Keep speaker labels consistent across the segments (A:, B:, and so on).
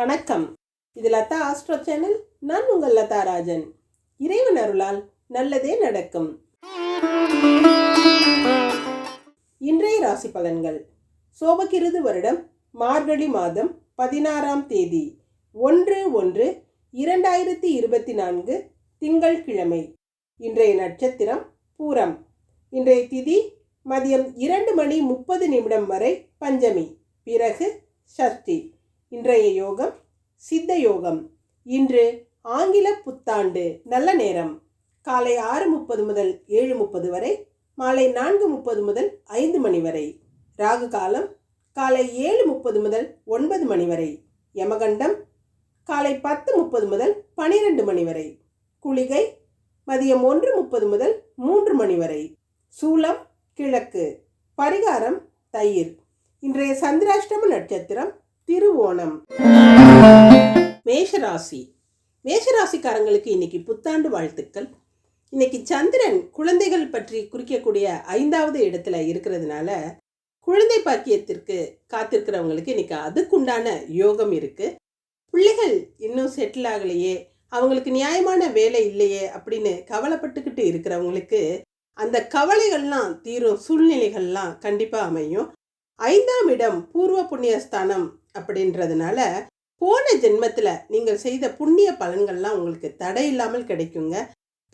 A: வணக்கம் இது Latha astro channel நான் உங்கள் லதா ராஜன் இறைவன் அருளால் நல்லதே நடக்கும் இன்றைய ராசி பலன்கள் சோபகிருது வருடம் மார்கழி மாதம் பதினாறாம் தேதி ஒன்று ஒன்று இரண்டாயிரத்தி இருபத்தி நான்கு திங்கள் கிழமை இன்றைய நட்சத்திரம் பூரம் இன்றைய திதி மதியம் இரண்டு மணி முப்பது நிமிடம் வரை பஞ்சமி பிறகு சஷ்டி இன்றைய யோகம் சித்த யோகம் இன்று ஆங்கில புத்தாண்டு நல்ல நேரம் காலை ஆறு முப்பது முதல் ஏழு முப்பது வரை மாலை நான்கு முப்பது முதல் ஐந்து மணி வரை ராகு காலம் காலை ஏழு முப்பது முதல் ஒன்பது மணி வரை யமகண்டம் காலை பத்து முப்பது முதல் பனிரெண்டு மணி வரை குளிகை மதியம் ஒன்று முப்பது முதல் மூன்று மணி வரை சூலம் கிழக்கு பரிகாரம் தயிர் இன்றைய சந்திராஷ்டம நட்சத்திரம் திருவோணம்
B: மேஷராசி மேஷராசிக்காரங்களுக்கு இன்னைக்கு புத்தாண்டு வாழ்த்துக்கள் இன்னைக்கு சந்திரன் குழந்தைகள் பற்றி குறிக்கக்கூடிய ஐந்தாவது இடத்துல இருக்கிறதுனால குழந்தை பாக்கியத்திற்கு காத்திருக்கிறவங்களுக்கு இன்னைக்கு அதுக்குண்டான யோகம் இருக்கு பிள்ளைகள் இன்னும் செட்டில் ஆகலையே அவங்களுக்கு நியாயமான வேலை இல்லையே அப்படின்னு கவலைப்பட்டுக்கிட்டு இருக்கிறவங்களுக்கு அந்த கவலைகள்லாம் தீரும் சூழ்நிலைகள்லாம் கண்டிப்பாக அமையும் ஐந்தாம் இடம் பூர்வ புண்ணியஸ்தானம் அப்படின்றதுனால போன ஜென்மத்தில் நீங்கள் செய்த புண்ணிய பலன்கள்லாம் உங்களுக்கு தடை இல்லாமல் கிடைக்குங்க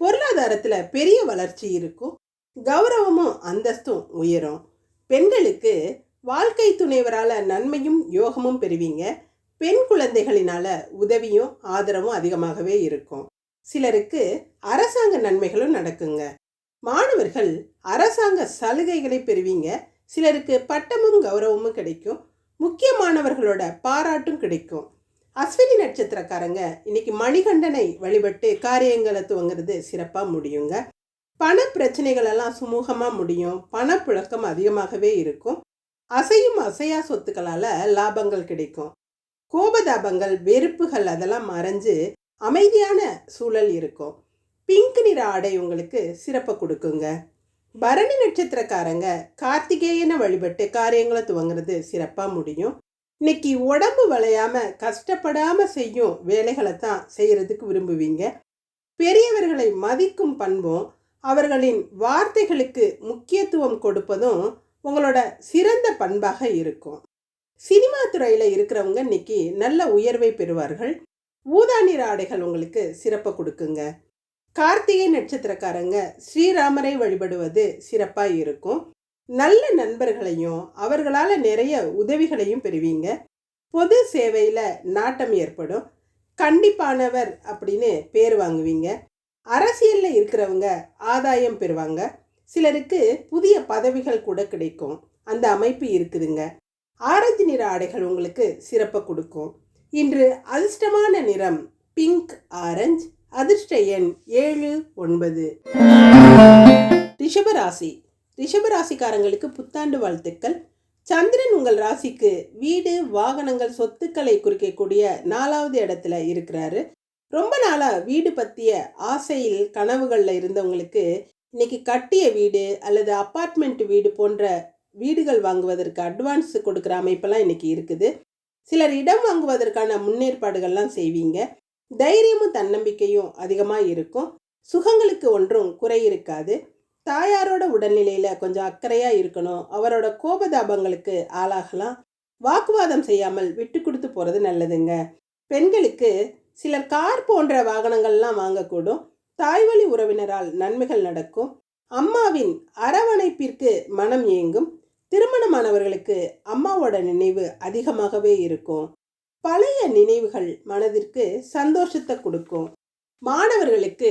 B: பொருளாதாரத்தில் பெரிய வளர்ச்சி இருக்கும் கௌரவமும் அந்தஸ்தும் உயரும் பெண்களுக்கு வாழ்க்கை துணைவரால் நன்மையும் யோகமும் பெறுவீங்க பெண் குழந்தைகளினால உதவியும் ஆதரவும் அதிகமாகவே இருக்கும் சிலருக்கு அரசாங்க நன்மைகளும் நடக்குங்க மாணவர்கள் அரசாங்க சலுகைகளை பெறுவீங்க சிலருக்கு பட்டமும் கௌரவமும் கிடைக்கும் முக்கியமானவர்களோட பாராட்டும் கிடைக்கும் அஸ்வினி நட்சத்திரக்காரங்க இன்னைக்கு மணிகண்டனை வழிபட்டு காரியங்களை துவங்குறது சிறப்பாக முடியுங்க பண பிரச்சனைகளெல்லாம் சுமூகமாக முடியும் பணப்புழக்கம் அதிகமாகவே இருக்கும் அசையும் அசையா சொத்துக்களால் லாபங்கள் கிடைக்கும் கோபதாபங்கள் வெறுப்புகள் அதெல்லாம் மறைஞ்சு அமைதியான சூழல் இருக்கும் பிங்க் நிற ஆடை உங்களுக்கு சிறப்பை கொடுக்குங்க பரணி நட்சத்திரக்காரங்க கார்த்திகேயனை வழிபட்டு காரியங்களை துவங்குறது சிறப்பாக முடியும் இன்னைக்கு உடம்பு வளையாமல் கஷ்டப்படாமல் செய்யும் வேலைகளை தான் செய்கிறதுக்கு விரும்புவீங்க பெரியவர்களை மதிக்கும் பண்பும் அவர்களின் வார்த்தைகளுக்கு முக்கியத்துவம் கொடுப்பதும் உங்களோட சிறந்த பண்பாக இருக்கும் சினிமா துறையில் இருக்கிறவங்க இன்னைக்கு நல்ல உயர்வை பெறுவார்கள் ஊதா ஆடைகள் உங்களுக்கு சிறப்பை கொடுக்குங்க கார்த்திகை நட்சத்திரக்காரங்க ஸ்ரீராமரை வழிபடுவது சிறப்பாக இருக்கும் நல்ல நண்பர்களையும் அவர்களால் நிறைய உதவிகளையும் பெறுவீங்க பொது சேவையில் நாட்டம் ஏற்படும் கண்டிப்பானவர் அப்படின்னு பேர் வாங்குவீங்க அரசியலில் இருக்கிறவங்க ஆதாயம் பெறுவாங்க சிலருக்கு புதிய பதவிகள் கூட கிடைக்கும் அந்த அமைப்பு இருக்குதுங்க ஆரஞ்சு நிற ஆடைகள் உங்களுக்கு சிறப்பை கொடுக்கும் இன்று அதிர்ஷ்டமான நிறம் பிங்க் ஆரஞ்சு அதிர்ஷ்ட எண் ஏழு ஒன்பது
C: ரிஷபராசி ரிஷபராசிக்காரங்களுக்கு புத்தாண்டு வாழ்த்துக்கள் சந்திரன் உங்கள் ராசிக்கு வீடு வாகனங்கள் சொத்துக்களை குறிக்கக்கூடிய நாலாவது இடத்துல இருக்கிறாரு ரொம்ப நாளாக வீடு பற்றிய ஆசையில் கனவுகளில் இருந்தவங்களுக்கு இன்னைக்கு கட்டிய வீடு அல்லது அப்பார்ட்மெண்ட் வீடு போன்ற வீடுகள் வாங்குவதற்கு அட்வான்ஸ் கொடுக்குற அமைப்பெல்லாம் இன்னைக்கு இருக்குது சிலர் இடம் வாங்குவதற்கான முன்னேற்பாடுகள்லாம் செய்வீங்க தைரியமும் தன்னம்பிக்கையும் அதிகமாக இருக்கும் சுகங்களுக்கு ஒன்றும் குறை இருக்காது தாயாரோட உடல்நிலையில் கொஞ்சம் அக்கறையாக இருக்கணும் அவரோட கோபதாபங்களுக்கு ஆளாகலாம் வாக்குவாதம் செய்யாமல் விட்டு கொடுத்து போகிறது நல்லதுங்க பெண்களுக்கு சிலர் கார் போன்ற வாகனங்கள்லாம் வாங்கக்கூடும் தாய்வழி உறவினரால் நன்மைகள் நடக்கும் அம்மாவின் அரவணைப்பிற்கு மனம் ஏங்கும் திருமணமானவர்களுக்கு அம்மாவோட நினைவு அதிகமாகவே இருக்கும் பழைய நினைவுகள் மனதிற்கு சந்தோஷத்தை கொடுக்கும் மாணவர்களுக்கு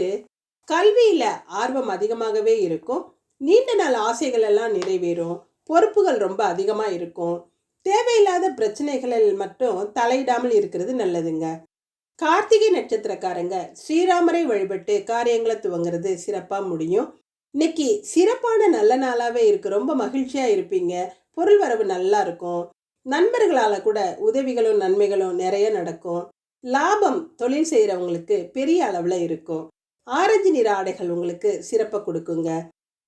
C: கல்வியில் ஆர்வம் அதிகமாகவே இருக்கும் நீண்ட நாள் ஆசைகள் எல்லாம் நிறைவேறும் பொறுப்புகள் ரொம்ப அதிகமாக இருக்கும் தேவையில்லாத பிரச்சனைகளில் மட்டும் தலையிடாமல் இருக்கிறது நல்லதுங்க கார்த்திகை நட்சத்திரக்காரங்க ஸ்ரீராமரை வழிபட்டு காரியங்களை துவங்குறது சிறப்பாக முடியும் இன்னைக்கு சிறப்பான நல்ல நாளாகவே இருக்குது ரொம்ப மகிழ்ச்சியாக இருப்பீங்க பொருள் வரவு நல்லா இருக்கும் நண்பர்களால் கூட உதவிகளும் நன்மைகளும் நிறைய நடக்கும் லாபம் தொழில் செய்கிறவங்களுக்கு பெரிய அளவில் இருக்கும் ஆரஞ்சு நிற ஆடைகள் உங்களுக்கு சிறப்பை கொடுக்குங்க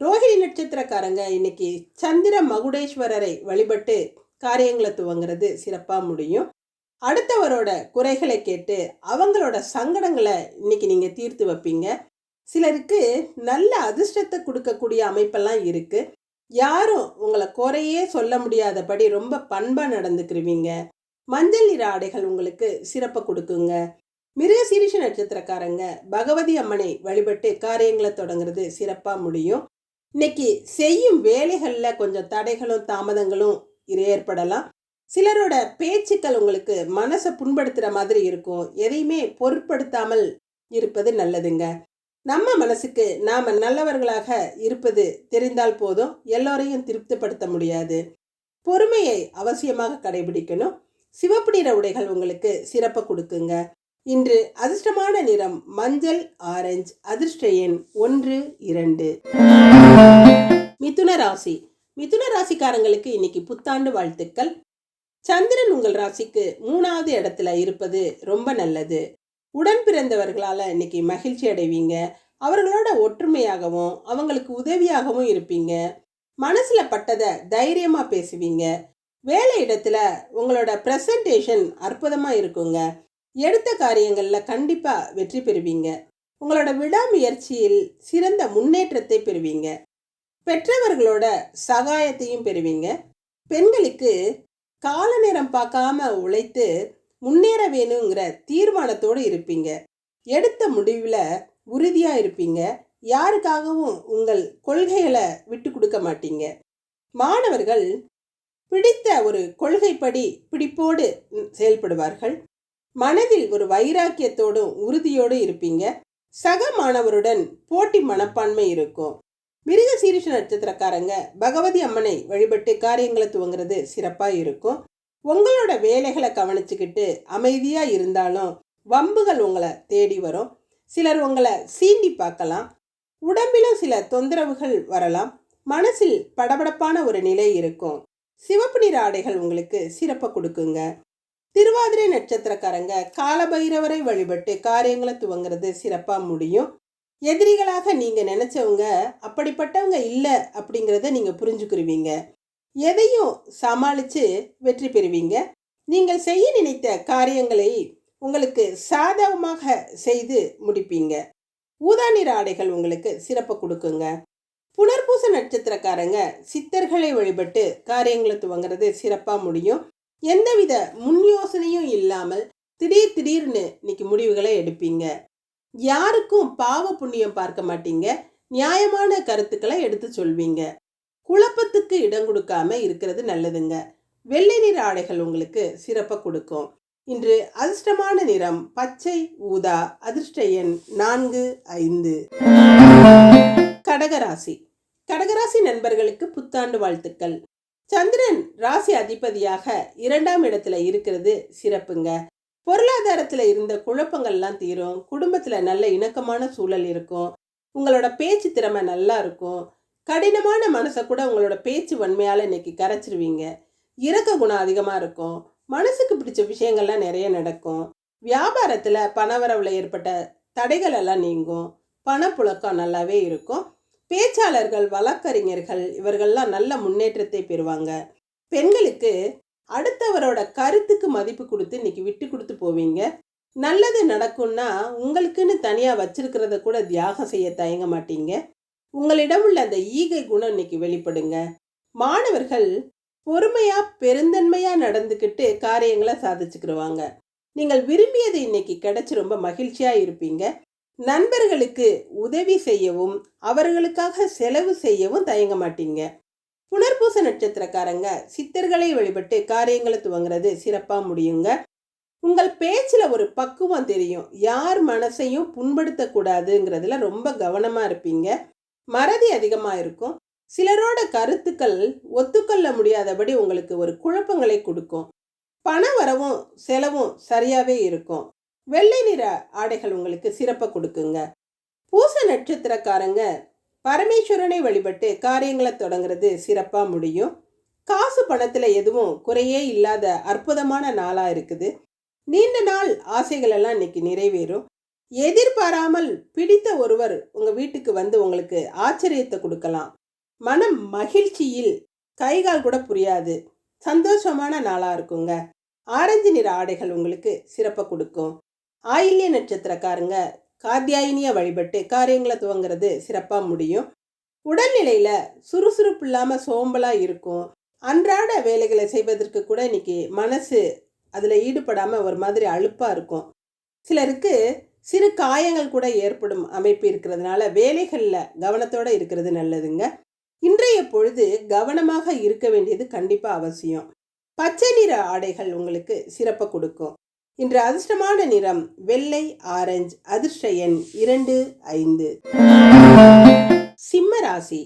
C: ரோஹிணி நட்சத்திரக்காரங்க இன்னைக்கு சந்திர மகுடேஸ்வரரை வழிபட்டு காரியங்களை துவங்கிறது சிறப்பாக முடியும் அடுத்தவரோட குறைகளை கேட்டு அவங்களோட சங்கடங்களை இன்னைக்கு நீங்கள் தீர்த்து வைப்பீங்க சிலருக்கு நல்ல அதிர்ஷ்டத்தை கொடுக்கக்கூடிய அமைப்பெல்லாம் இருக்குது யாரும் உங்களை குறையே சொல்ல முடியாதபடி ரொம்ப பண்பாக நடந்துக்கிருவீங்க மஞ்சள் நிற ஆடைகள் உங்களுக்கு சிறப்பை கொடுக்குங்க மிருகசீரிஷ நட்சத்திரக்காரங்க பகவதி அம்மனை வழிபட்டு காரியங்களை தொடங்குறது சிறப்பாக முடியும் இன்னைக்கு செய்யும் வேலைகளில் கொஞ்சம் தடைகளும் தாமதங்களும் ஏற்படலாம் சிலரோட பேச்சுக்கள் உங்களுக்கு மனசை புண்படுத்துகிற மாதிரி இருக்கும் எதையுமே பொருட்படுத்தாமல் இருப்பது நல்லதுங்க நம்ம மனசுக்கு நாம் நல்லவர்களாக இருப்பது தெரிந்தால் போதும் எல்லோரையும் திருப்திப்படுத்த முடியாது பொறுமையை அவசியமாக கடைபிடிக்கணும் சிவப்பு நிற உடைகள் உங்களுக்கு சிறப்பை கொடுக்குங்க இன்று அதிர்ஷ்டமான நிறம் மஞ்சள் ஆரஞ்சு அதிர்ஷ்ட எண் ஒன்று இரண்டு
D: மிதுன ராசி மிதுன ராசிக்காரங்களுக்கு இன்னைக்கு புத்தாண்டு வாழ்த்துக்கள் சந்திரன் உங்கள் ராசிக்கு மூணாவது இடத்துல இருப்பது ரொம்ப நல்லது உடன் பிறந்தவர்களால் இன்னைக்கு மகிழ்ச்சி அடைவீங்க அவர்களோட ஒற்றுமையாகவும் அவங்களுக்கு உதவியாகவும் இருப்பீங்க மனசில் பட்டதை தைரியமாக பேசுவீங்க வேலை இடத்துல உங்களோட ப்ரெசன்டேஷன் அற்புதமாக இருக்குங்க எடுத்த காரியங்களில் கண்டிப்பாக வெற்றி பெறுவீங்க உங்களோட விடாமுயற்சியில் சிறந்த முன்னேற்றத்தை பெறுவீங்க பெற்றவர்களோட சகாயத்தையும் பெறுவீங்க பெண்களுக்கு கால நேரம் பார்க்காம உழைத்து முன்னேற வேணுங்கிற தீர்மானத்தோடு இருப்பீங்க எடுத்த முடிவில் உறுதியாக இருப்பீங்க யாருக்காகவும் உங்கள் கொள்கைகளை விட்டு கொடுக்க மாட்டீங்க மாணவர்கள் பிடித்த ஒரு கொள்கைப்படி பிடிப்போடு செயல்படுவார்கள் மனதில் ஒரு வைராக்கியத்தோடும் உறுதியோடு இருப்பீங்க சக மாணவருடன் போட்டி மனப்பான்மை இருக்கும் மிருக சீரிஷ நட்சத்திரக்காரங்க பகவதி அம்மனை வழிபட்டு காரியங்களை துவங்குறது சிறப்பாக இருக்கும் உங்களோட வேலைகளை கவனிச்சுக்கிட்டு அமைதியாக இருந்தாலும் வம்புகள் உங்களை தேடி வரும் சிலர் உங்களை சீண்டி பார்க்கலாம் உடம்பிலும் சில தொந்தரவுகள் வரலாம் மனசில் படபடப்பான ஒரு நிலை இருக்கும் சிவப்பு நிற ஆடைகள் உங்களுக்கு சிறப்பை கொடுக்குங்க திருவாதிரை நட்சத்திரக்காரங்க காலபைரவரை வழிபட்டு காரியங்களை துவங்கிறது சிறப்பாக முடியும் எதிரிகளாக நீங்கள் நினச்சவங்க அப்படிப்பட்டவங்க இல்லை அப்படிங்கிறத நீங்கள் புரிஞ்சுக்கிருவீங்க எதையும் சமாளித்து வெற்றி பெறுவீங்க நீங்கள் செய்ய நினைத்த காரியங்களை உங்களுக்கு சாதகமாக செய்து முடிப்பீங்க ஊதா ஆடைகள் உங்களுக்கு சிறப்பு கொடுக்குங்க புனர்பூச நட்சத்திரக்காரங்க சித்தர்களை வழிபட்டு காரியங்களை துவங்கிறது சிறப்பாக முடியும் எந்தவித முன் யோசனையும் இல்லாமல் திடீர் திடீர்னு இன்னைக்கு முடிவுகளை எடுப்பீங்க யாருக்கும் பாவ புண்ணியம் பார்க்க மாட்டீங்க நியாயமான கருத்துக்களை எடுத்து சொல்வீங்க குழப்பத்துக்கு இடம் கொடுக்காம இருக்கிறது நல்லதுங்க வெள்ளை நிற ஆடைகள் உங்களுக்கு சிறப்பை கொடுக்கும் இன்று அதிர்ஷ்டமான நிறம் பச்சை ஊதா அதிர்ஷ்ட எண் நான்கு ஐந்து
E: கடகராசி கடகராசி நண்பர்களுக்கு புத்தாண்டு வாழ்த்துக்கள் சந்திரன் ராசி அதிபதியாக இரண்டாம் இடத்துல இருக்கிறது சிறப்புங்க பொருளாதாரத்தில் இருந்த குழப்பங்கள்லாம் தீரும் குடும்பத்தில் நல்ல இணக்கமான சூழல் இருக்கும் உங்களோட பேச்சு திறமை நல்லா இருக்கும் கடினமான மனசை கூட உங்களோட பேச்சு வன்மையால் இன்னைக்கு கரைச்சிருவீங்க இறக்க குணம் அதிகமாக இருக்கும் மனசுக்கு பிடிச்ச விஷயங்கள்லாம் நிறைய நடக்கும் வியாபாரத்தில் பணவரவில் ஏற்பட்ட தடைகள் எல்லாம் நீங்கும் பணப்புழக்கம் நல்லாவே இருக்கும் பேச்சாளர்கள் வழக்கறிஞர்கள் இவர்கள்லாம் நல்ல முன்னேற்றத்தை பெறுவாங்க பெண்களுக்கு அடுத்தவரோட கருத்துக்கு மதிப்பு கொடுத்து இன்னைக்கு விட்டு கொடுத்து போவீங்க நல்லது நடக்கும்னா உங்களுக்குன்னு தனியாக வச்சிருக்கிறத கூட தியாகம் செய்ய தயங்க மாட்டீங்க உங்களிடம் உள்ள அந்த ஈகை குணம் இன்னைக்கு வெளிப்படுங்க மாணவர்கள் பொறுமையாக பெருந்தன்மையாக நடந்துக்கிட்டு காரியங்களை சாதிச்சுக்கிடுவாங்க நீங்கள் விரும்பியது இன்னைக்கு கிடைச்சி ரொம்ப மகிழ்ச்சியாக இருப்பீங்க நண்பர்களுக்கு உதவி செய்யவும் அவர்களுக்காக செலவு செய்யவும் தயங்க மாட்டீங்க புனர்பூச நட்சத்திரக்காரங்க சித்தர்களை வழிபட்டு காரியங்களை துவங்குறது சிறப்பாக முடியுங்க உங்கள் பேச்சில் ஒரு பக்குவம் தெரியும் யார் மனசையும் புண்படுத்தக்கூடாதுங்கிறதுல ரொம்ப கவனமாக இருப்பீங்க மறதி அதிகமாக இருக்கும் சிலரோட கருத்துக்கள் ஒத்துக்கொள்ள முடியாதபடி உங்களுக்கு ஒரு குழப்பங்களை கொடுக்கும் பண வரவும் செலவும் சரியாகவே இருக்கும் வெள்ளை நிற ஆடைகள் உங்களுக்கு சிறப்பாக கொடுக்குங்க பூச நட்சத்திரக்காரங்க பரமேஸ்வரனை வழிபட்டு காரியங்களை தொடங்குறது சிறப்பாக முடியும் காசு பணத்தில் எதுவும் குறையே இல்லாத அற்புதமான நாளாக இருக்குது நீண்ட நாள் ஆசைகளெல்லாம் இன்னைக்கு நிறைவேறும் எதிர்பாராமல் பிடித்த ஒருவர் உங்கள் வீட்டுக்கு வந்து உங்களுக்கு ஆச்சரியத்தை கொடுக்கலாம் மனம் மகிழ்ச்சியில் கைகால் கூட புரியாது சந்தோஷமான நாளாக இருக்குங்க ஆரஞ்சு நிற ஆடைகள் உங்களுக்கு சிறப்பாக கொடுக்கும் ஆயில்ய நட்சத்திரக்காரங்க காத்தியாயினியை வழிபட்டு காரியங்களை துவங்கிறது சிறப்பாக முடியும் உடல்நிலையில் சுறுசுறுப்பு இல்லாமல் சோம்பலாக இருக்கும் அன்றாட வேலைகளை செய்வதற்கு கூட இன்றைக்கி மனசு அதில் ஈடுபடாமல் ஒரு மாதிரி அழுப்பாக இருக்கும் சிலருக்கு சிறு காயங்கள் கூட ஏற்படும் அமைப்பு இருக்கிறதுனால வேலைகளில் கவனத்தோடு இருக்கிறது நல்லதுங்க இன்றைய பொழுது கவனமாக இருக்க வேண்டியது கண்டிப்பாக அவசியம் பச்சை நிற ஆடைகள் உங்களுக்கு சிறப்பை கொடுக்கும் இன்று அதிர்ஷ்டமான நிறம் வெள்ளை ஆரஞ்சு அதிர்ஷ்ட எண் இரண்டு ஐந்து
F: சிம்ம ராசி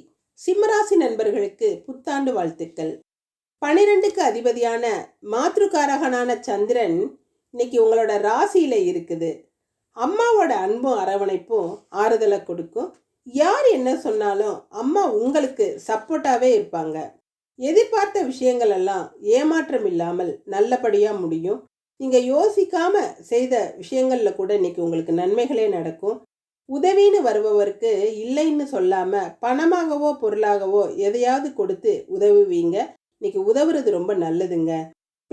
F: சிம்மராசி நண்பர்களுக்கு புத்தாண்டு வாழ்த்துக்கள் பனிரெண்டுக்கு அதிபதியான மாத்ருக்காரகனான சந்திரன் இன்னைக்கு உங்களோட ராசியில இருக்குது அம்மாவோட அன்பும் அரவணைப்பும் ஆறுதலை கொடுக்கும் யார் என்ன சொன்னாலும் அம்மா உங்களுக்கு சப்போர்ட்டாகவே இருப்பாங்க எதிர்பார்த்த விஷயங்கள் எல்லாம் ஏமாற்றம் இல்லாமல் நல்லபடியாக முடியும் நீங்கள் யோசிக்காமல் செய்த விஷயங்களில் கூட இன்றைக்கி உங்களுக்கு நன்மைகளே நடக்கும் உதவின்னு வருபவருக்கு இல்லைன்னு சொல்லாமல் பணமாகவோ பொருளாகவோ எதையாவது கொடுத்து உதவுவீங்க இன்றைக்கி உதவுறது ரொம்ப நல்லதுங்க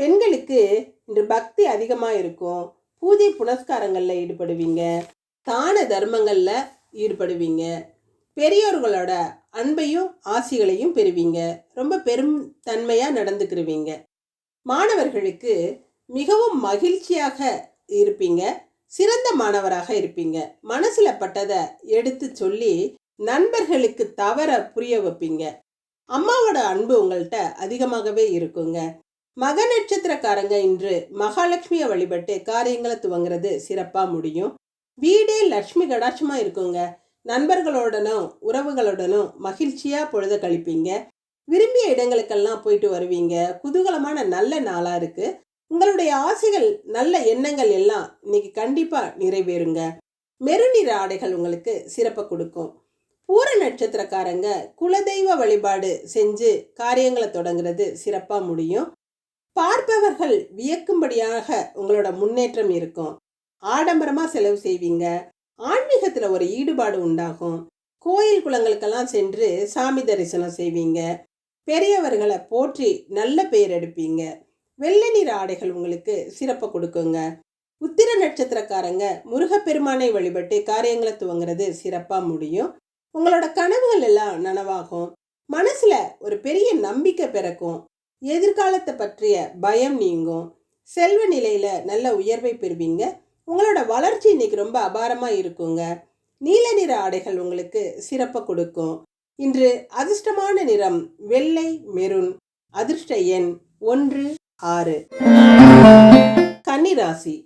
F: பெண்களுக்கு இன்று பக்தி அதிகமாக இருக்கும் பூஜை புனஸ்காரங்களில் ஈடுபடுவீங்க தான தர்மங்களில் ஈடுபடுவீங்க பெரியோர்களோட அன்பையும் ஆசிகளையும் பெறுவீங்க ரொம்ப பெரும் தன்மையாக நடந்துக்கிருவீங்க மாணவர்களுக்கு மிகவும் மகிழ்ச்சியாக இருப்பீங்க சிறந்த மாணவராக இருப்பீங்க மனசில் பட்டதை எடுத்து சொல்லி நண்பர்களுக்கு தவற புரிய வைப்பீங்க அம்மாவோட அன்பு உங்கள்கிட்ட அதிகமாகவே இருக்குங்க மக நட்சத்திரக்காரங்க இன்று மகாலட்சுமியை வழிபட்டு காரியங்களை துவங்குறது சிறப்பாக முடியும் வீடே லக்ஷ்மி கடாட்சமாக இருக்குங்க நண்பர்களோடனும் உறவுகளுடனும் மகிழ்ச்சியாக பொழுத கழிப்பீங்க விரும்பிய இடங்களுக்கெல்லாம் போயிட்டு வருவீங்க குதூகலமான நல்ல நாளாக இருக்குது உங்களுடைய ஆசைகள் நல்ல எண்ணங்கள் எல்லாம் இன்னைக்கு கண்டிப்பாக நிறைவேறுங்க மெருநிற ஆடைகள் உங்களுக்கு சிறப்பை கொடுக்கும் பூர நட்சத்திரக்காரங்க குலதெய்வ வழிபாடு செஞ்சு காரியங்களை தொடங்குறது சிறப்பாக முடியும் பார்ப்பவர்கள் வியக்கும்படியாக உங்களோட முன்னேற்றம் இருக்கும் ஆடம்பரமாக செலவு செய்வீங்க ஆன்மீகத்தில் ஒரு ஈடுபாடு உண்டாகும் கோயில் குளங்களுக்கெல்லாம் சென்று சாமி தரிசனம் செய்வீங்க பெரியவர்களை போற்றி நல்ல பெயர் எடுப்பீங்க வெள்ளை நீர் ஆடைகள் உங்களுக்கு சிறப்பை கொடுக்குங்க உத்திர நட்சத்திரக்காரங்க முருகப்பெருமானை வழிபட்டு காரியங்களை துவங்குறது சிறப்பாக முடியும் உங்களோட கனவுகள் எல்லாம் நனவாகும் மனசில் ஒரு பெரிய நம்பிக்கை பிறக்கும் எதிர்காலத்தை பற்றிய பயம் நீங்கும் செல்வ நிலையில் நல்ல உயர்வை பெறுவீங்க உங்களோட வளர்ச்சி இன்னைக்கு ரொம்ப அபாரமாக இருக்குங்க நீல நிற ஆடைகள் உங்களுக்கு சிறப்பை கொடுக்கும் இன்று அதிர்ஷ்டமான நிறம் வெள்ளை மெருண் அதிர்ஷ்ட எண் ஒன்று ஆறு
G: கன்னிராசி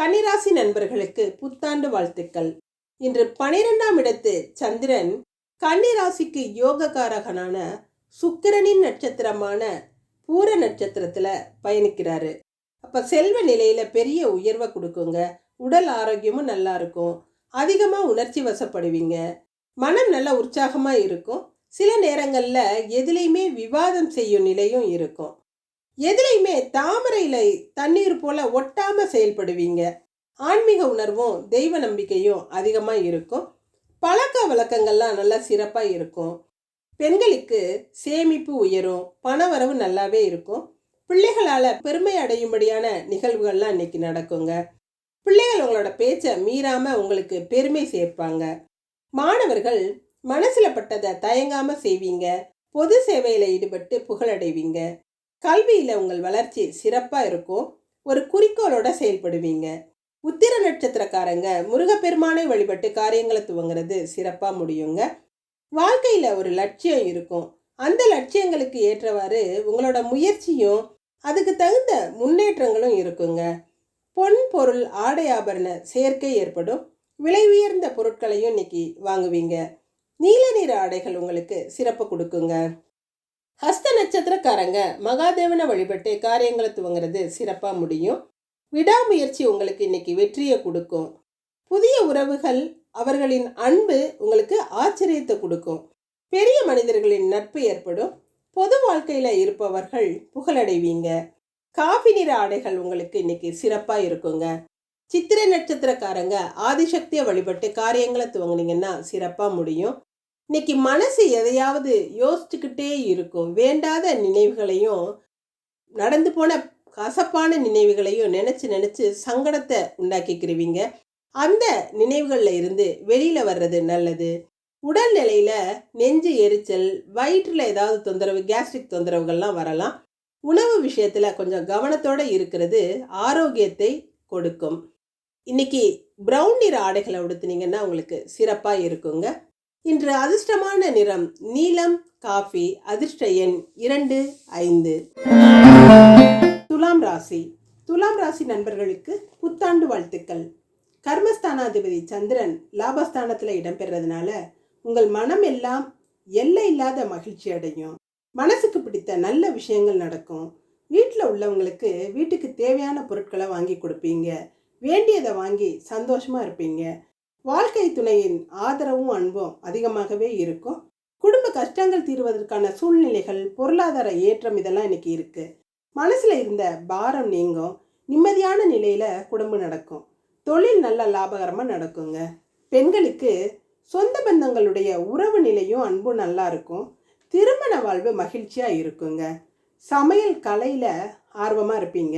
G: கன்னிராசி நண்பர்களுக்கு புத்தாண்டு வாழ்த்துக்கள் இன்று பனிரெண்டாம் இடத்து சந்திரன் கன்னிராசிக்கு யோகக்காரகனான சுக்கிரனின் நட்சத்திரமான பூர நட்சத்திரத்தில் பயணிக்கிறாரு அப்போ செல்வ நிலையில் பெரிய உயர்வை கொடுக்குங்க உடல் ஆரோக்கியமும் நல்லா இருக்கும் அதிகமாக உணர்ச்சி வசப்படுவீங்க மனம் நல்லா உற்சாகமாக இருக்கும் சில நேரங்களில் எதுலேயுமே விவாதம் செய்யும் நிலையும் இருக்கும் எதுலேயுமே தாமரையில் தண்ணீர் போல் ஒட்டாமல் செயல்படுவீங்க ஆன்மீக உணர்வும் தெய்வ நம்பிக்கையும் அதிகமாக இருக்கும் பழக்க வழக்கங்கள்லாம் நல்லா சிறப்பாக இருக்கும் பெண்களுக்கு சேமிப்பு உயரும் பண வரவு நல்லாவே இருக்கும் பிள்ளைகளால் பெருமை அடையும்படியான நிகழ்வுகள்லாம் இன்னைக்கு நடக்குங்க பிள்ளைகள் உங்களோட பேச்சை மீறாமல் உங்களுக்கு பெருமை சேர்ப்பாங்க மாணவர்கள் மனசில் பட்டதை தயங்காமல் செய்வீங்க பொது சேவையில் ஈடுபட்டு புகழடைவீங்க கல்வியில் உங்கள் வளர்ச்சி சிறப்பாக இருக்கும் ஒரு குறிக்கோளோட செயல்படுவீங்க உத்திர நட்சத்திரக்காரங்க முருகப்பெருமானை வழிபட்டு காரியங்களை துவங்கிறது சிறப்பாக முடியுங்க வாழ்க்கையில் ஒரு லட்சியம் இருக்கும் அந்த லட்சியங்களுக்கு ஏற்றவாறு உங்களோட முயற்சியும் அதுக்கு தகுந்த முன்னேற்றங்களும் இருக்குங்க பொன் பொருள் ஆடை ஆபரண சேர்க்கை ஏற்படும் விலை உயர்ந்த பொருட்களையும் இன்னைக்கு வாங்குவீங்க நீல நிற ஆடைகள் உங்களுக்கு சிறப்பு கொடுக்குங்க ஹஸ்த நட்சத்திரக்காரங்க மகாதேவனை வழிபட்டு காரியங்களை துவங்குறது சிறப்பாக முடியும் விடாமுயற்சி உங்களுக்கு இன்னைக்கு வெற்றியை கொடுக்கும் புதிய உறவுகள் அவர்களின் அன்பு உங்களுக்கு ஆச்சரியத்தை கொடுக்கும் பெரிய மனிதர்களின் நட்பு ஏற்படும் பொது வாழ்க்கையில் இருப்பவர்கள் புகழடைவீங்க காஃபி நிற ஆடைகள் உங்களுக்கு இன்னைக்கு சிறப்பாக இருக்குங்க சித்திரை நட்சத்திரக்காரங்க ஆதிசக்தியை வழிபட்டு காரியங்களை துவங்கினீங்கன்னா சிறப்பாக முடியும் இன்னைக்கு மனசு எதையாவது யோசிச்சுக்கிட்டே இருக்கும் வேண்டாத நினைவுகளையும் நடந்து போன கசப்பான நினைவுகளையும் நினச்சி நினச்சி சங்கடத்தை உண்டாக்கிக்கிருவீங்க அந்த நினைவுகளில் இருந்து வெளியில் வர்றது நல்லது உடல்நிலையில் நெஞ்சு எரிச்சல் வயிற்றில் ஏதாவது தொந்தரவு கேஸ்ட்ரிக் தொந்தரவுகள்லாம் வரலாம் உணவு விஷயத்தில் கொஞ்சம் கவனத்தோடு இருக்கிறது ஆரோக்கியத்தை கொடுக்கும் இன்னைக்கு ப்ரௌன் நிற ஆடைகளை உடுத்துனீங்கன்னா உங்களுக்கு சிறப்பாக இருக்குங்க இன்று அதிர்ஷ்டமான நிறம் நீலம் காஃபி அதிர்ஷ்ட எண் இரண்டு ஐந்து
H: துலாம் ராசி துலாம் ராசி நண்பர்களுக்கு புத்தாண்டு வாழ்த்துக்கள் கர்மஸ்தானாதிபதி சந்திரன் லாபஸ்தானத்தில் இடம்பெறதுனால உங்கள் மனம் எல்லாம் எல்லை இல்லாத மகிழ்ச்சி அடையும் மனசுக்கு பிடித்த நல்ல விஷயங்கள் நடக்கும் வீட்டில் உள்ளவங்களுக்கு வீட்டுக்கு தேவையான பொருட்களை வாங்கி கொடுப்பீங்க வேண்டியதை வாங்கி சந்தோஷமாக இருப்பீங்க வாழ்க்கை துணையின் ஆதரவும் அன்பும் அதிகமாகவே இருக்கும் குடும்ப கஷ்டங்கள் தீர்வதற்கான சூழ்நிலைகள் பொருளாதார ஏற்றம் இதெல்லாம் எனக்கு இருக்குது மனசில் இருந்த பாரம் நீங்கும் நிம்மதியான நிலையில் குடும்பம் நடக்கும் தொழில் நல்ல லாபகரமாக நடக்குங்க பெண்களுக்கு சொந்த பந்தங்களுடைய உறவு நிலையும் அன்பும் நல்லா இருக்கும் திருமண வாழ்வு மகிழ்ச்சியாக இருக்குங்க சமையல் கலையில் ஆர்வமாக இருப்பீங்க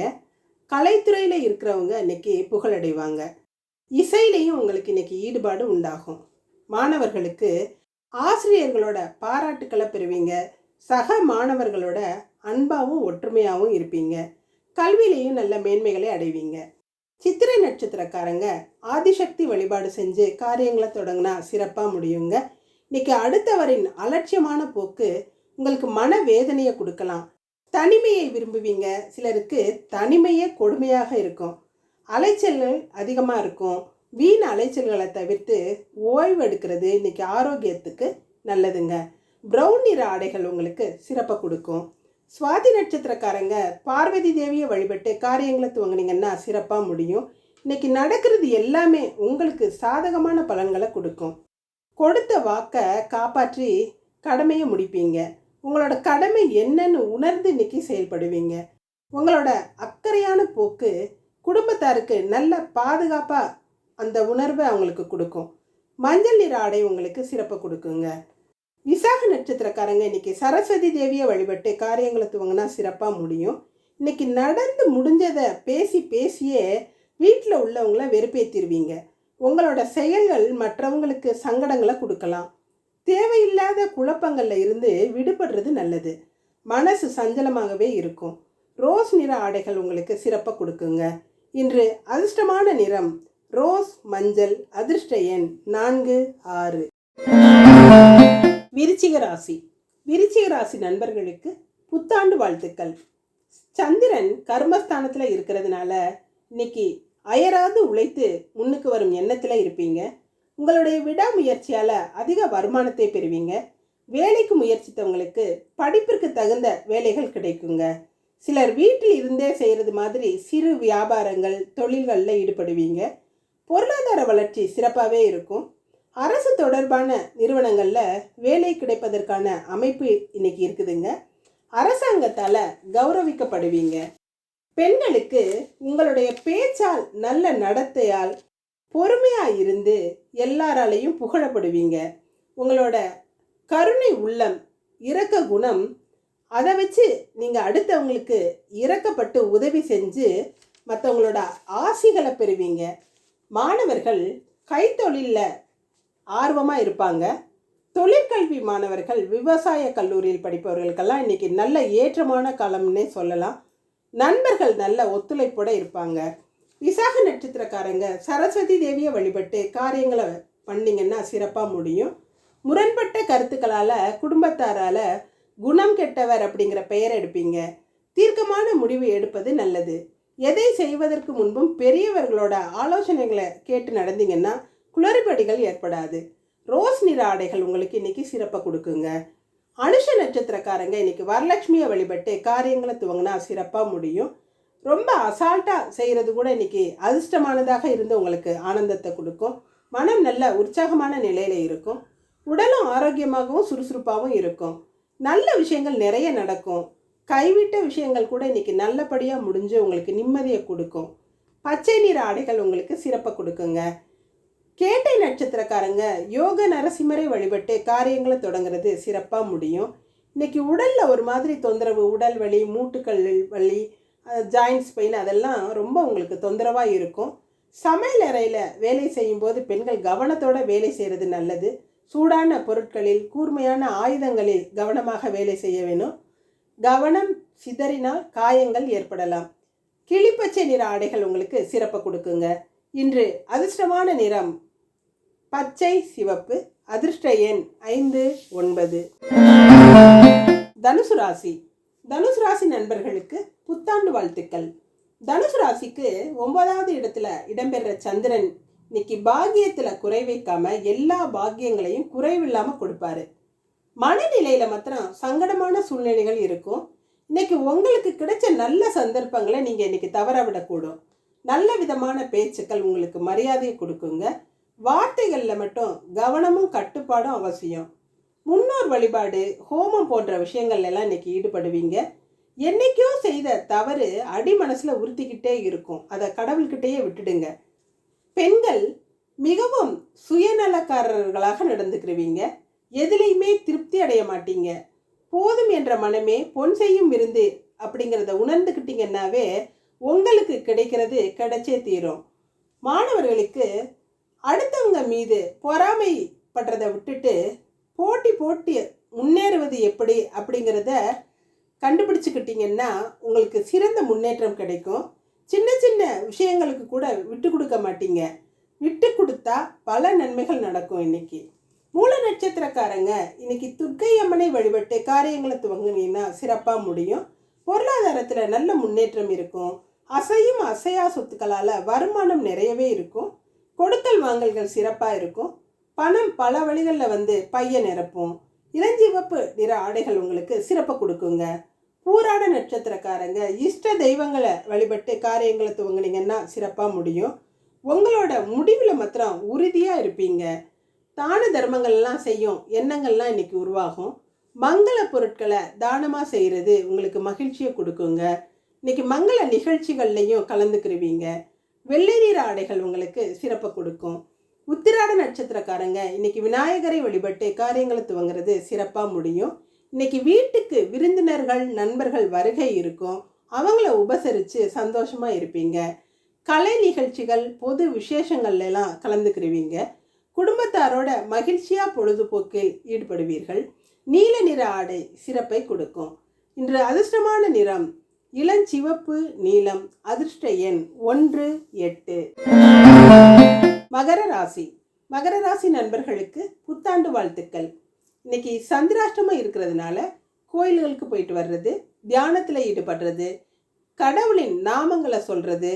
H: கலைத்துறையில் இருக்கிறவங்க இன்னைக்கு புகழடைவாங்க இசையிலையும் உங்களுக்கு இன்றைக்கி ஈடுபாடு உண்டாகும் மாணவர்களுக்கு ஆசிரியர்களோட பாராட்டுக்களை பெறுவீங்க சக மாணவர்களோட அன்பாகவும் ஒற்றுமையாகவும் இருப்பீங்க கல்வியிலையும் நல்ல மேன்மைகளை அடைவீங்க சித்திரை நட்சத்திரக்காரங்க ஆதிசக்தி வழிபாடு செஞ்சு காரியங்களை தொடங்கினா சிறப்பாக முடியுங்க இன்னைக்கு அடுத்தவரின் அலட்சியமான போக்கு உங்களுக்கு மன வேதனையை கொடுக்கலாம் தனிமையை விரும்புவீங்க சிலருக்கு தனிமையே கொடுமையாக இருக்கும் அலைச்சல்கள் அதிகமாக இருக்கும் வீண் அலைச்சல்களை தவிர்த்து ஓய்வு எடுக்கிறது இன்னைக்கு ஆரோக்கியத்துக்கு நல்லதுங்க ப்ரௌன் நிற ஆடைகள் உங்களுக்கு சிறப்பை கொடுக்கும் சுவாதி நட்சத்திரக்காரங்க பார்வதி தேவியை வழிபட்டு காரியங்களை துவங்கினீங்கன்னா சிறப்பாக முடியும் இன்னைக்கு நடக்கிறது எல்லாமே உங்களுக்கு சாதகமான பலன்களை கொடுக்கும் கொடுத்த வாக்கை காப்பாற்றி கடமையை முடிப்பீங்க உங்களோட கடமை என்னன்னு உணர்ந்து இன்னைக்கு செயல்படுவீங்க உங்களோட அக்கறையான போக்கு குடும்பத்தாருக்கு நல்ல பாதுகாப்பாக அந்த உணர்வை அவங்களுக்கு கொடுக்கும் மஞ்சள் நிற ஆடை உங்களுக்கு சிறப்பை கொடுக்குங்க விசாக நட்சத்திரக்காரங்க இன்றைக்கி சரஸ்வதி தேவியை வழிபட்டு காரியங்களை துவங்கினா சிறப்பாக முடியும் இன்றைக்கி நடந்து முடிஞ்சதை பேசி பேசியே வீட்டில் உள்ளவங்கள வெறுப்பேற்றிருவீங்க உங்களோட செயல்கள் மற்றவங்களுக்கு சங்கடங்களை கொடுக்கலாம் தேவையில்லாத குழப்பங்களில் இருந்து விடுபடுறது நல்லது மனசு சஞ்சலமாகவே இருக்கும் ரோஸ் நிற ஆடைகள் உங்களுக்கு சிறப்பாக கொடுக்குங்க இன்று அதிர்ஷ்டமான நிறம் ரோஸ் மஞ்சள் அதிர்ஷ்ட எண் நான்கு ஆறு
I: விருச்சிக ராசி விருச்சிக ராசி நண்பர்களுக்கு புத்தாண்டு வாழ்த்துக்கள் சந்திரன் கர்மஸ்தானத்தில் இருக்கிறதுனால இன்னைக்கு அயராது உழைத்து முன்னுக்கு வரும் எண்ணத்தில் இருப்பீங்க உங்களுடைய விடாமுயற்சியால் அதிக வருமானத்தை பெறுவீங்க வேலைக்கு முயற்சித்தவங்களுக்கு படிப்பிற்கு தகுந்த வேலைகள் கிடைக்குங்க சிலர் வீட்டில் இருந்தே செய்கிறது மாதிரி சிறு வியாபாரங்கள் தொழில்களில் ஈடுபடுவீங்க பொருளாதார வளர்ச்சி சிறப்பாகவே இருக்கும் அரசு தொடர்பான நிறுவனங்களில் வேலை கிடைப்பதற்கான அமைப்பு இன்னைக்கு இருக்குதுங்க அரசாங்கத்தால் கௌரவிக்கப்படுவீங்க பெண்களுக்கு உங்களுடைய பேச்சால் நல்ல நடத்தையால் பொறுமையாக இருந்து எல்லாராலையும் புகழப்படுவீங்க உங்களோட கருணை உள்ளம் இரக்க குணம் அதை வச்சு நீங்கள் அடுத்தவங்களுக்கு இறக்கப்பட்டு உதவி செஞ்சு மற்றவங்களோட ஆசிகளை பெறுவீங்க மாணவர்கள் கைத்தொழிலில் ஆர்வமாக இருப்பாங்க தொழிற்கல்வி மாணவர்கள் விவசாய கல்லூரியில் படிப்பவர்களுக்கெல்லாம் இன்றைக்கி நல்ல ஏற்றமான காலம்னே சொல்லலாம் நண்பர்கள் நல்ல ஒத்துழைப்போடு இருப்பாங்க விசாக நட்சத்திரக்காரங்க சரஸ்வதி தேவியை வழிபட்டு காரியங்களை பண்ணிங்கன்னா சிறப்பாக முடியும் முரண்பட்ட கருத்துக்களால் குடும்பத்தாரால் குணம் கெட்டவர் அப்படிங்கிற பெயர் எடுப்பீங்க தீர்க்கமான முடிவு எடுப்பது நல்லது எதை செய்வதற்கு முன்பும் பெரியவர்களோட ஆலோசனைகளை கேட்டு நடந்தீங்கன்னா குளறுபடிகள் ஏற்படாது ரோஸ் நிற ஆடைகள் உங்களுக்கு இன்னைக்கு சிறப்பை கொடுக்குங்க அனுஷ நட்சத்திரக்காரங்க இன்னைக்கு வரலட்சுமியை வழிபட்டு காரியங்களை துவங்கினா சிறப்பாக முடியும் ரொம்ப அசால்ட்டாக செய்கிறது கூட இன்னைக்கு அதிர்ஷ்டமானதாக இருந்து உங்களுக்கு ஆனந்தத்தை கொடுக்கும் மனம் நல்ல உற்சாகமான நிலையில் இருக்கும் உடலும் ஆரோக்கியமாகவும் சுறுசுறுப்பாகவும் இருக்கும் நல்ல விஷயங்கள் நிறைய நடக்கும் கைவிட்ட விஷயங்கள் கூட இன்றைக்கி நல்லபடியாக முடிஞ்சு உங்களுக்கு நிம்மதியை கொடுக்கும் பச்சை நிற ஆடைகள் உங்களுக்கு சிறப்பை கொடுக்குங்க கேட்டை நட்சத்திரக்காரங்க யோக நரசிம்மரை வழிபட்டு காரியங்களை தொடங்குறது சிறப்பாக முடியும் இன்றைக்கி உடலில் ஒரு மாதிரி தொந்தரவு உடல் வலி மூட்டுக்கள் வலி ஜாயின்ஸ் பெயின் அதெல்லாம் ரொம்ப உங்களுக்கு தொந்தரவாக இருக்கும் சமையல் அறையில் வேலை செய்யும்போது பெண்கள் கவனத்தோட வேலை செய்கிறது நல்லது சூடான பொருட்களில் கூர்மையான ஆயுதங்களில் கவனமாக வேலை செய்ய வேணும் கவனம் சிதறினால் காயங்கள் ஏற்படலாம் கிளிப்பச்சை நிற ஆடைகள் உங்களுக்கு சிறப்பை கொடுக்குங்க இன்று அதிர்ஷ்டமான நிறம் பச்சை சிவப்பு அதிர்ஷ்ட எண் ஐந்து ஒன்பது
J: தனுசு ராசி
K: தனுசு ராசி நண்பர்களுக்கு புத்தாண்டு வாழ்த்துக்கள் தனுசு ராசிக்கு ஒன்பதாவது இடத்துல இடம்பெற சந்திரன் இன்னைக்கு பாகியத்துல குறை வைக்காம எல்லா பாகியங்களையும் குறைவில்லாம கொடுப்பாரு மனநிலையில மாத்திரம் சங்கடமான சூழ்நிலைகள் இருக்கும் இன்னைக்கு உங்களுக்கு கிடைச்ச நல்ல சந்தர்ப்பங்களை நீங்க இன்னைக்கு தவற விடக்கூடும் நல்ல விதமான பேச்சுக்கள் உங்களுக்கு மரியாதையை கொடுக்குங்க வார்த்தைகளில் மட்டும் கவனமும் கட்டுப்பாடும் அவசியம் முன்னோர் வழிபாடு ஹோமம் போன்ற விஷயங்கள் எல்லாம் இன்னைக்கு ஈடுபடுவீங்க என்னைக்கோ செய்த தவறு அடி மனசில் உறுத்திக்கிட்டே இருக்கும் அதை கடவுள்கிட்டேயே விட்டுடுங்க பெண்கள் மிகவும் சுயநலக்காரர்களாக நடந்துக்கிருவீங்க எதுலேயுமே திருப்தி அடைய மாட்டீங்க போதும் என்ற மனமே பொன் செய்யும் விருந்து அப்படிங்கிறத உணர்ந்துக்கிட்டிங்கன்னாவே உங்களுக்கு கிடைக்கிறது கிடைச்சே தீரும் மாணவர்களுக்கு அடுத்தவங்க மீது பொறாமை பொறாமைப்படுறதை விட்டுட்டு போட்டி போட்டி முன்னேறுவது எப்படி அப்படிங்கிறத கண்டுபிடிச்சிக்கிட்டிங்கன்னா உங்களுக்கு சிறந்த முன்னேற்றம் கிடைக்கும் சின்ன சின்ன விஷயங்களுக்கு கூட விட்டு கொடுக்க மாட்டீங்க விட்டு கொடுத்தா பல நன்மைகள் நடக்கும் இன்னைக்கு மூல நட்சத்திரக்காரங்க இன்னைக்கு அம்மனை வழிபட்டு காரியங்களை துவங்கினீங்கன்னா சிறப்பாக முடியும் பொருளாதாரத்தில் நல்ல முன்னேற்றம் இருக்கும் அசையும் அசையா சொத்துக்களால் வருமானம் நிறையவே இருக்கும் கொடுத்தல் வாங்கல்கள் சிறப்பாக இருக்கும் பணம் பல வழிகளில் வந்து பைய நிரப்பும் இளஞ்சிவப்பு நிற ஆடைகள் உங்களுக்கு சிறப்பு கொடுக்குங்க பூராட நட்சத்திரக்காரங்க இஷ்ட தெய்வங்களை வழிபட்டு காரியங்களை துவங்கினீங்கன்னா சிறப்பாக முடியும் உங்களோட முடிவில் மாத்திரம் உறுதியாக இருப்பீங்க தான தர்மங்கள்லாம் செய்யும் எண்ணங்கள்லாம் இன்றைக்கி உருவாகும் மங்கள பொருட்களை தானமாக செய்கிறது உங்களுக்கு மகிழ்ச்சியை கொடுக்குங்க இன்றைக்கி மங்கள நிகழ்ச்சிகள்லையும் கலந்துக்கிருவீங்க வெள்ளை நிற ஆடைகள் உங்களுக்கு சிறப்பை கொடுக்கும் உத்திராட நட்சத்திரக்காரங்க இன்னைக்கு விநாயகரை வழிபட்டு காரியங்களை துவங்குறது சிறப்பாக முடியும் இன்னைக்கு வீட்டுக்கு விருந்தினர்கள் நண்பர்கள் வருகை இருக்கும் அவங்கள உபசரித்து சந்தோஷமாக இருப்பீங்க கலை நிகழ்ச்சிகள் பொது விசேஷங்கள்லாம் கலந்துக்கிடுவீங்க குடும்பத்தாரோட மகிழ்ச்சியாக பொழுதுபோக்கில் ஈடுபடுவீர்கள் நீல நிற ஆடை சிறப்பை கொடுக்கும் இன்று அதிர்ஷ்டமான நிறம் இளஞ்சிவப்பு நீளம் அதிர்ஷ்ட எண் ஒன்று எட்டு
L: மகர ராசி மகர ராசி நண்பர்களுக்கு புத்தாண்டு வாழ்த்துக்கள் இன்னைக்கு சந்திராஷ்டமம் இருக்கிறதுனால கோயில்களுக்கு போயிட்டு வர்றது தியானத்தில் ஈடுபடுறது கடவுளின் நாமங்களை சொல்கிறது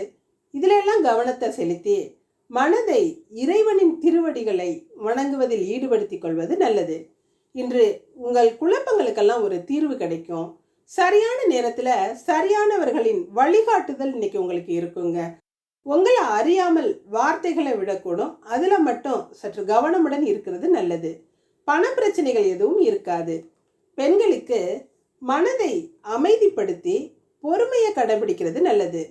L: எல்லாம் கவனத்தை செலுத்தி மனதை இறைவனின் திருவடிகளை வணங்குவதில் ஈடுபடுத்திக் கொள்வது நல்லது இன்று உங்கள் குழப்பங்களுக்கெல்லாம் ஒரு தீர்வு கிடைக்கும் சரியான நேரத்தில் சரியானவர்களின் வழிகாட்டுதல் இன்னைக்கு உங்களுக்கு இருக்குங்க உங்களை அறியாமல் வார்த்தைகளை விடக்கூடும் அதில் மட்டும் சற்று கவனமுடன் இருக்கிறது நல்லது பண பிரச்சனைகள் எதுவும் இருக்காது பெண்களுக்கு மனதை அமைதிப்படுத்தி பொறுமையை கடைபிடிக்கிறது நல்லது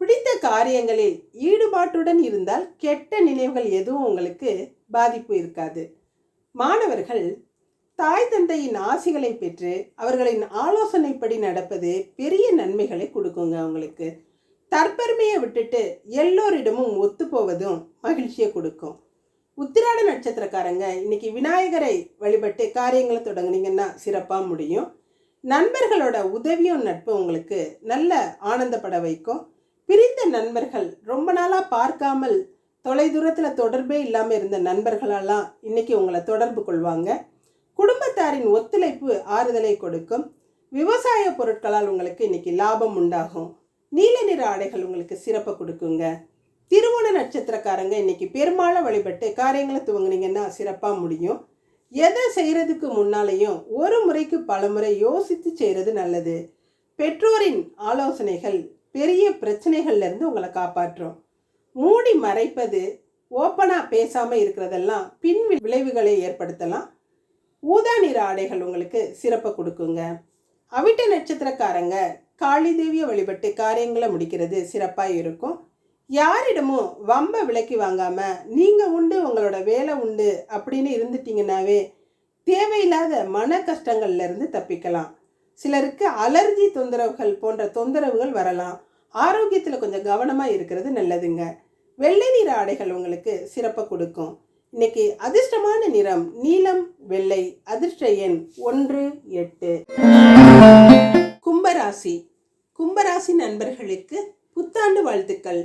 L: பிடித்த காரியங்களில் ஈடுபாட்டுடன் இருந்தால் கெட்ட நினைவுகள் எதுவும் உங்களுக்கு பாதிப்பு இருக்காது மாணவர்கள் தாய் தந்தையின் ஆசைகளை பெற்று அவர்களின் ஆலோசனைப்படி நடப்பது பெரிய நன்மைகளை கொடுக்குங்க அவங்களுக்கு தற்பெருமையை விட்டுட்டு எல்லோரிடமும் ஒத்துப்போவதும் மகிழ்ச்சியை கொடுக்கும் உத்திராட நட்சத்திரக்காரங்க இன்னைக்கு விநாயகரை வழிபட்டு காரியங்களை தொடங்குனீங்கன்னா சிறப்பாக முடியும் நண்பர்களோட உதவியும் நட்பு உங்களுக்கு நல்ல ஆனந்தப்பட வைக்கும் பிரிந்த நண்பர்கள் ரொம்ப நாளாக பார்க்காமல் தொலைதூரத்தில் தொடர்பே இல்லாமல் இருந்த நண்பர்களெல்லாம் இன்றைக்கி உங்களை தொடர்பு கொள்வாங்க குடும்பத்தாரின் ஒத்துழைப்பு ஆறுதலை கொடுக்கும் விவசாய பொருட்களால் உங்களுக்கு இன்னைக்கு லாபம் உண்டாகும் நீல நிற ஆடைகள் உங்களுக்கு சிறப்பை கொடுக்குங்க திருவோண நட்சத்திரக்காரங்க இன்னைக்கு பெருமாளை வழிபட்டு காரியங்களை துவங்குனீங்கன்னா சிறப்பாக முடியும் எதை செய்கிறதுக்கு முன்னாலேயும் ஒரு முறைக்கு பல முறை யோசித்து செய்கிறது நல்லது பெற்றோரின் ஆலோசனைகள் பெரிய பிரச்சனைகள்லேருந்து உங்களை காப்பாற்றும் மூடி மறைப்பது ஓப்பனாக பேசாமல் இருக்கிறதெல்லாம் பின் விளைவுகளை ஏற்படுத்தலாம் ஊதா நிற ஆடைகள் உங்களுக்கு சிறப்பை கொடுக்குங்க அவிட்ட நட்சத்திரக்காரங்க காளி தேவியை வழிபட்டு காரியங்களை முடிக்கிறது சிறப்பாக இருக்கும் யாரிடமும் வம்ப விலக்கி வாங்காமல் நீங்கள் உண்டு உங்களோட வேலை உண்டு அப்படின்னு இருந்துட்டீங்கனாவே தேவையில்லாத மன கஷ்டங்கள்லேருந்து தப்பிக்கலாம் சிலருக்கு அலர்ஜி தொந்தரவுகள் போன்ற தொந்தரவுகள் வரலாம் ஆரோக்கியத்தில் கொஞ்சம் கவனமாக இருக்கிறது நல்லதுங்க வெள்ளை நிற ஆடைகள் உங்களுக்கு சிறப்பை கொடுக்கும் இன்னைக்கு அதிர்ஷ்டமான நிறம் நீலம் வெள்ளை அதிர்ஷ்ட எண் ஒன்று எட்டு
M: கும்பராசி கும்பராசி நண்பர்களுக்கு புத்தாண்டு வாழ்த்துக்கள்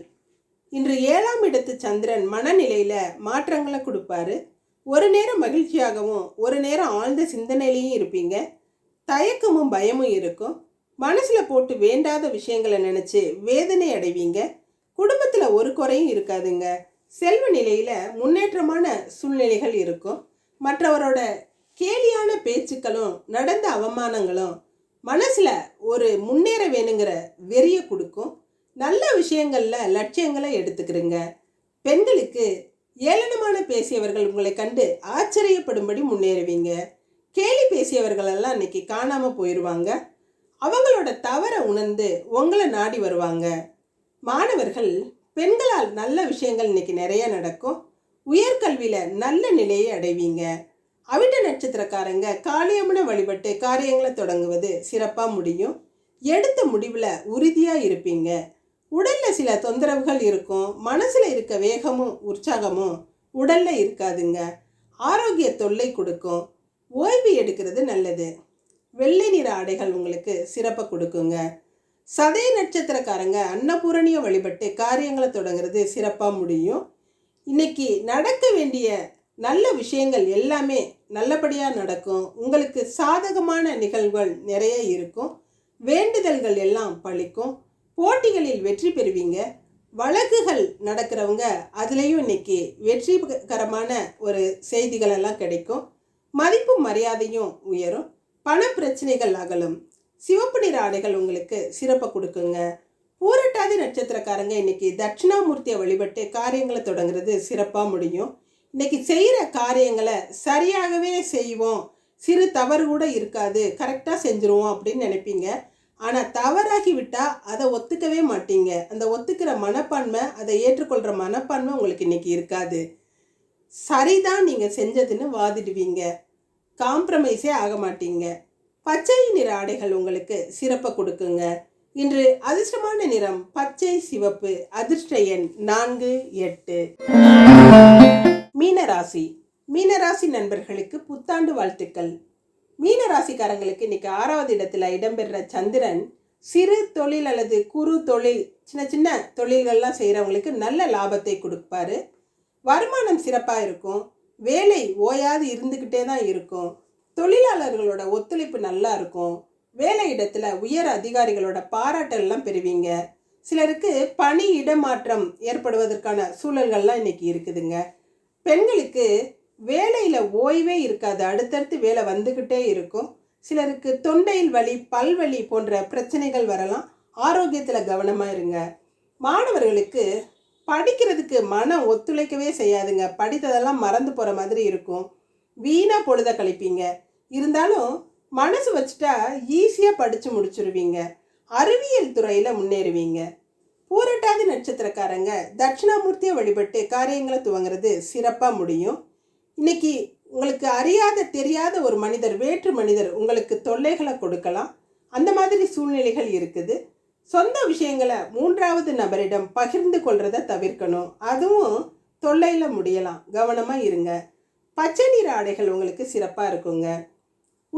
M: இன்று ஏழாம் இடத்து சந்திரன் மனநிலையில் மாற்றங்களை கொடுப்பாரு ஒரு நேரம் மகிழ்ச்சியாகவும் ஒரு நேரம் ஆழ்ந்த சிந்தனையிலையும் இருப்பீங்க தயக்கமும் பயமும் இருக்கும் மனசில் போட்டு வேண்டாத விஷயங்களை நினச்சி வேதனை அடைவீங்க குடும்பத்தில் ஒரு குறையும் இருக்காதுங்க செல்வ நிலையில் முன்னேற்றமான சூழ்நிலைகள் இருக்கும் மற்றவரோட கேலியான பேச்சுக்களும் நடந்த அவமானங்களும் மனசில் ஒரு முன்னேற வேணுங்கிற வெறியை கொடுக்கும் நல்ல விஷயங்களில் லட்சியங்களை எடுத்துக்கிறீங்க பெண்களுக்கு ஏளனமான பேசியவர்கள் உங்களை கண்டு ஆச்சரியப்படும்படி முன்னேறுவீங்க கேலி பேசியவர்களெல்லாம் இன்னைக்கு காணாமல் போயிடுவாங்க அவங்களோட தவறை உணர்ந்து உங்களை நாடி வருவாங்க மாணவர்கள் பெண்களால் நல்ல விஷயங்கள் இன்னைக்கு நிறைய நடக்கும் உயர்கல்வியில் நல்ல நிலையை அடைவீங்க அவிட்ட நட்சத்திரக்காரங்க காளியம்மன வழிபட்டு காரியங்களை தொடங்குவது சிறப்பாக முடியும் எடுத்த முடிவில் உறுதியாக இருப்பீங்க உடலில் சில தொந்தரவுகள் இருக்கும் மனசில் இருக்க வேகமும் உற்சாகமும் உடலில் இருக்காதுங்க ஆரோக்கிய தொல்லை கொடுக்கும் ஓய்வு எடுக்கிறது நல்லது வெள்ளை நிற ஆடைகள் உங்களுக்கு சிறப்பாக கொடுக்குங்க சதய நட்சத்திரக்காரங்க அன்னபூரணியை வழிபட்டு காரியங்களை தொடங்குறது சிறப்பாக முடியும் இன்னைக்கு நடக்க வேண்டிய நல்ல விஷயங்கள் எல்லாமே நல்லபடியாக நடக்கும் உங்களுக்கு சாதகமான நிகழ்வுகள் நிறைய இருக்கும் வேண்டுதல்கள் எல்லாம் பழிக்கும் போட்டிகளில் வெற்றி பெறுவீங்க வழக்குகள் நடக்கிறவங்க அதுலேயும் இன்னைக்கு வெற்றிகரமான ஒரு செய்திகளெல்லாம் கிடைக்கும் மதிப்பும் மரியாதையும் உயரும் பண பிரச்சனைகள் அகலும் சிவப்பு நிற ஆடைகள் உங்களுக்கு சிறப்பை கொடுக்குங்க பூரட்டாதி நட்சத்திரக்காரங்க இன்னைக்கு தட்சிணாமூர்த்தியை வழிபட்டு காரியங்களை தொடங்குறது சிறப்பாக முடியும் இன்னைக்கு செய்கிற காரியங்களை சரியாகவே செய்வோம் சிறு தவறு கூட இருக்காது கரெக்டாக செஞ்சுருவோம் அப்படின்னு நினைப்பீங்க ஆனால் தவறாகி விட்டால் அதை ஒத்துக்கவே மாட்டீங்க அந்த ஒத்துக்கிற மனப்பான்மை அதை ஏற்றுக்கொள்கிற மனப்பான்மை உங்களுக்கு இன்றைக்கி இருக்காது சரிதான் நீங்கள் செஞ்சதுன்னு வாதிடுவீங்க காம்ப்ரமைஸே ஆக மாட்டீங்க பச்சை நிற ஆடைகள் உங்களுக்கு சிறப்பை கொடுக்குங்க இன்று அதிர்ஷ்டமான நிறம் பச்சை சிவப்பு அதிர்ஷ்ட எண் நான்கு எட்டு
N: மீனராசி மீனராசி நண்பர்களுக்கு புத்தாண்டு வாழ்த்துக்கள் மீனராசிக்காரங்களுக்கு இன்னைக்கு ஆறாவது இடத்துல இடம்பெற சந்திரன் சிறு தொழில் அல்லது குறு தொழில் சின்ன சின்ன தொழில்கள்லாம் செய்கிறவங்களுக்கு நல்ல லாபத்தை கொடுப்பாரு வருமானம் சிறப்பாக இருக்கும் வேலை ஓயாது இருந்துக்கிட்டே தான் இருக்கும் தொழிலாளர்களோட ஒத்துழைப்பு நல்லா இருக்கும் வேலை இடத்துல உயர் அதிகாரிகளோட எல்லாம் பெறுவீங்க சிலருக்கு பணி இடமாற்றம் ஏற்படுவதற்கான சூழல்கள்லாம் இன்றைக்கி இருக்குதுங்க பெண்களுக்கு வேலையில் ஓய்வே இருக்காது அடுத்தடுத்து வேலை வந்துக்கிட்டே இருக்கும் சிலருக்கு தொண்டையில் வலி பல்வலி போன்ற பிரச்சனைகள் வரலாம் ஆரோக்கியத்தில் கவனமாக இருங்க மாணவர்களுக்கு படிக்கிறதுக்கு மனம் ஒத்துழைக்கவே செய்யாதுங்க படித்ததெல்லாம் மறந்து போகிற மாதிரி இருக்கும் வீணாக பொழுத கழிப்பீங்க இருந்தாலும் மனசு வச்சுட்டா ஈஸியாக படித்து முடிச்சிருவீங்க அறிவியல் துறையில் முன்னேறுவீங்க பூரட்டாதி நட்சத்திரக்காரங்க தட்சிணாமூர்த்தியை வழிபட்டு காரியங்களை துவங்கிறது சிறப்பாக முடியும் இன்னைக்கு உங்களுக்கு அறியாத தெரியாத ஒரு மனிதர் வேற்று மனிதர் உங்களுக்கு தொல்லைகளை கொடுக்கலாம் அந்த மாதிரி சூழ்நிலைகள் இருக்குது சொந்த விஷயங்களை மூன்றாவது நபரிடம் பகிர்ந்து கொள்றதை தவிர்க்கணும் அதுவும் தொல்லையில் முடியலாம் கவனமாக இருங்க பச்சை நிற ஆடைகள் உங்களுக்கு சிறப்பாக இருக்குங்க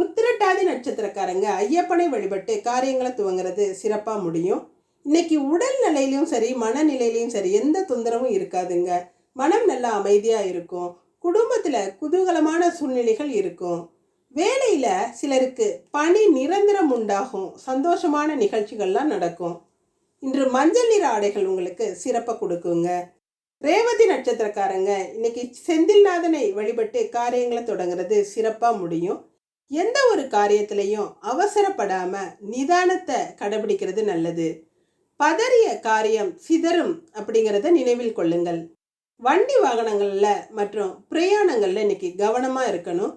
N: உத்திரட்டாதி நட்சத்திரக்காரங்க ஐயப்பனை வழிபட்டு காரியங்களை துவங்குறது சிறப்பாக முடியும் இன்னைக்கு உடல் நிலையிலையும் சரி மனநிலையிலையும் சரி எந்த தொந்தரவும் இருக்காதுங்க மனம் நல்லா அமைதியாக இருக்கும் குடும்பத்தில் குதூகலமான சூழ்நிலைகள் இருக்கும் வேலையில் சிலருக்கு பணி நிரந்தரம் உண்டாகும் சந்தோஷமான நிகழ்ச்சிகள்லாம் நடக்கும் இன்று மஞ்சள் நிற ஆடைகள் உங்களுக்கு சிறப்பாக கொடுக்குங்க ரேவதி நட்சத்திரக்காரங்க இன்னைக்கு செந்தில்நாதனை வழிபட்டு காரியங்களை தொடங்குறது சிறப்பாக முடியும் எந்த ஒரு காரியத்திலையும் அவசரப்படாமல் நிதானத்தை கடைபிடிக்கிறது நல்லது பதறிய காரியம் சிதறும் அப்படிங்கிறத நினைவில் கொள்ளுங்கள் வண்டி வாகனங்களில் மற்றும் பிரயாணங்களில் இன்னைக்கு கவனமாக இருக்கணும்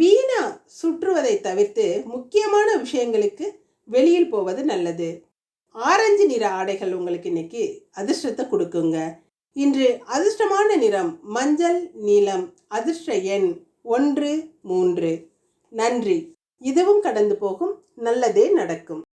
N: வீணாக சுற்றுவதை தவிர்த்து முக்கியமான விஷயங்களுக்கு வெளியில் போவது நல்லது ஆரஞ்சு நிற ஆடைகள் உங்களுக்கு இன்னைக்கு அதிர்ஷ்டத்தை கொடுக்குங்க இன்று அதிர்ஷ்டமான நிறம் மஞ்சள் நீலம் அதிர்ஷ்ட எண் ஒன்று மூன்று நன்றி இதுவும் கடந்து போகும் நல்லதே நடக்கும்